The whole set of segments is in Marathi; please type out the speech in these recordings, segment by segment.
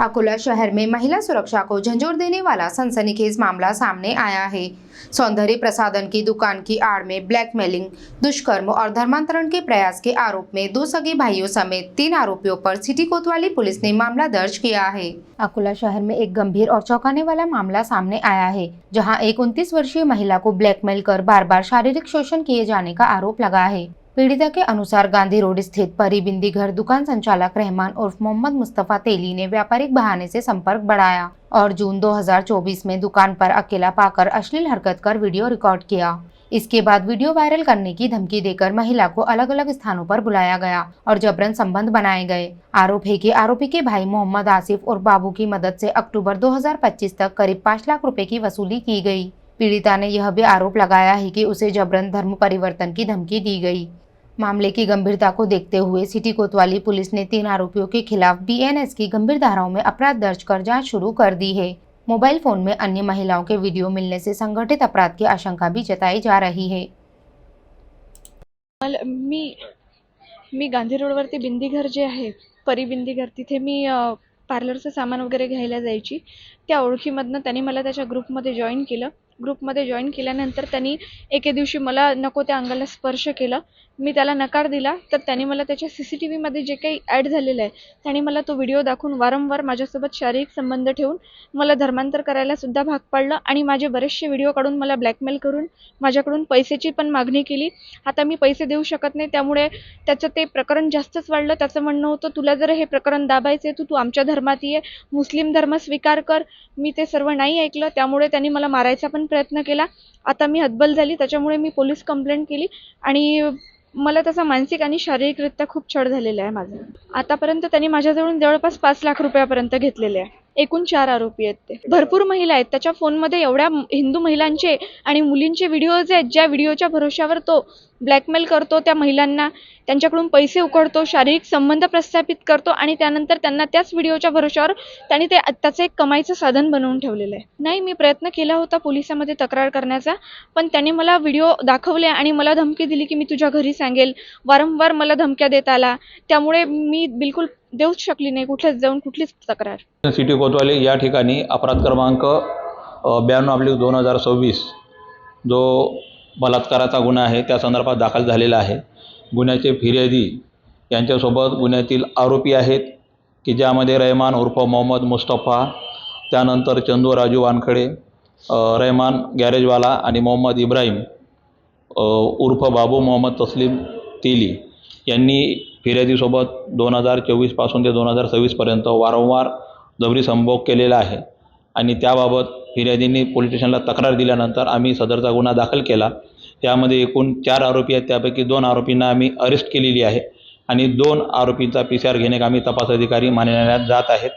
अकोला शहर में महिला सुरक्षा को झंझोर देने वाला सनसनीखेज मामला सामने आया है। सौंदर्य प्रसाधन की दुकान की आड़ में ब्लैकमेलिंग, दुष्कर्म और धर्मांतरण के प्रयास के आरोप में दो सगे भाइयों समेत तीन आरोपियों पर सिटी कोतवाली पुलिस ने मामला दर्ज किया है। अकोला शहर में एक गंभीर और चौंकाने वाला मामला सामने आया है, जहाँ एक 29 वर्षीय महिला को ब्लैकमेल कर बार बार शारीरिक शोषण किए जाने का आरोप लगा है। पीड़िता के अनुसार गांधी रोड स्थित परी बिंदी घर दुकान संचालक रहमान उर्फ़ मोहम्मद मुस्तफ़ा तेली ने व्यापारिक बहाने से संपर्क बढ़ाया और जून 2024 में दुकान पर अकेला पाकर अश्लील हरकत कर वीडियो रिकॉर्ड किया। इसके बाद वीडियो वायरल करने की धमकी देकर महिला को अलग अलग स्थानों पर बुलाया गया और जबरन संबंध बनाए गए। आरोप है कि आरोपी के भाई मोहम्मद आसिफ और बाबू की मदद से अक्टूबर 2025 तक करीब पाँच लाख रुपए की वसूली की गई। पीड़िता ने यह भी आरोप लगाया है कि उसे जबरन धर्म परिवर्तन की धमकी दी गई। मामले की गंभीरता को देखते हुए सिटी कोतवाली पुलिस ने तीन आरोपियों के खिलाफ बीएनएस की गंभीर धाराओं में अपराध दर्ज कर जांच शुरू कर दी है। मोबाइल फोन में अन्य महिलाओं के वीडियो मिलने से संगठित अपराध की आशंका भी जताई जा रही है। मला मी मी गांधी रोडवरती बिंदीघर जे आहे परी बिंदीघर तिथे मी पार्लरचं सामान वगैरे घ्यायला जायची. त्या ओळखीमधनं त्यांनी मला त्याच्या ग्रुपमध्ये जॉईन केलं. ग्रुपमध्ये जॉईन केल्यानंतर त्यांनी एके दिवशी मला नको त्या अंगाला स्पर्श केला. मी त्याला नकार दिला. तर त्यांनी मला त्याच्या सी सी टी व्हीमध्ये जे काही ॲड झालेलं आहे त्यांनी मला तो व्हिडिओ दाखवून वारंवार माझ्यासोबत शारीरिक संबंध ठेवून मला धर्मांतर करायला सुद्धा भाग पाडलं आणि माझे बरेचसे व्हिडिओ काढून मला ब्लॅकमेल करून माझ्याकडून पैशाची पण मागणी केली. आता मी पैसे देऊ शकत नाही त्यामुळे त्याचं ते प्रकरण जास्तच वाढलं. त्याचं म्हणणं होतं तुला जर हे प्रकरण दाबायचं आहे तू तू आमच्या धर्मात ये मुस्लिम धर्म स्वीकार कर. मी ते सर्व नाही ऐकलं. त्यामुळे त्यांनी मला मारायचा पण प्रयत्न केला. आता मी हतबल झाली त्याच्यामुळे मी पोलीस कंप्लेंट केली आणि मला तसा मानसिक आणि शारीरिकरित्या खूप छळ झालेला आहे माझा. आतापर्यंत त्यांनी माझ्याजवळून जवळपास पाच लाख रुपयापर्यंत घेतलेले आहे. एकूण चार आरोपी आहेत ते. भरपूर महिला आहेत. त्याच्या फोनमध्ये एवढ्या हिंदू महिलांचे आणि मुलींचे व्हिडिओज आहेत ज्या व्हिडिओच्या भरोश्यावर तो ब्लॅकमेल करतो त्या महिलांना त्यांच्याकडून पैसे उकळतो शारीरिक संबंध प्रस्थापित करतो आणि त्यानंतर त्यांना त्याच व्हिडिओच्या भरोशावर त्यांनी ते त्याचं एक कमाईचं साधन बनवून ठेवलेलं आहे. नाही मी प्रयत्न केला होता पोलिसामध्ये तक्रार करण्याचा पण त्यांनी मला व्हिडिओ दाखवले आणि मला धमकी दिली की मी तुझ्या घरी सांगेल. वारंवार मला धमक्या देत आला. त्यामुळे मी बिलकुल देऊच शकली नाही कुठेच जाऊन कुठलीच तक्रार. सिटी कोतवाली या ठिकाणी अपराध क्रमांक ब्याण्णव आपली दोन हजार सव्वीस जो बलात्काराचा गुन्हा आहे त्या संदर्भात दाखल झालेला आहे. गुन्ह्याचे फिर्यादी यांच्यासोबत गुन्ह्यातील आरोपी आहेत की ज्यामध्ये रहमान उर्फ मोहम्मद मुस्तफा त्यानंतर चंदू राजू वानखडे रहमान गॅरेजवाला आणि मोहम्मद इब्राहिम उर्फ बाबू मोहम्मद तस्लीम तेली यांनी फिर्यादीसोबत दोन हजार चोवीसपासून ते दोन हजार सव्वीसपर्यंत वारंवार जबरी संभोग केलेला आहे. आणि त्याबाबत फिर्यादींनी पोलीस स्टेशनला तक्रार दिल्यानंतर आम्ही सदरचा गुन्हा दाखल केला. त्यामध्ये एकूण चार आरोपी आहेत. त्यापैकी दोन आरोपींना आम्ही अरेस्ट केलेली आहे आणि दोन आरोपींचा पी सी आर घेणे आम्ही तपास अधिकारी मानण्यात जात आहेत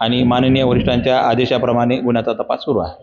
आणि माननीय वरिष्ठांच्या आदेशाप्रमाणे गुन्ह्याचा तपास सुरू आहे.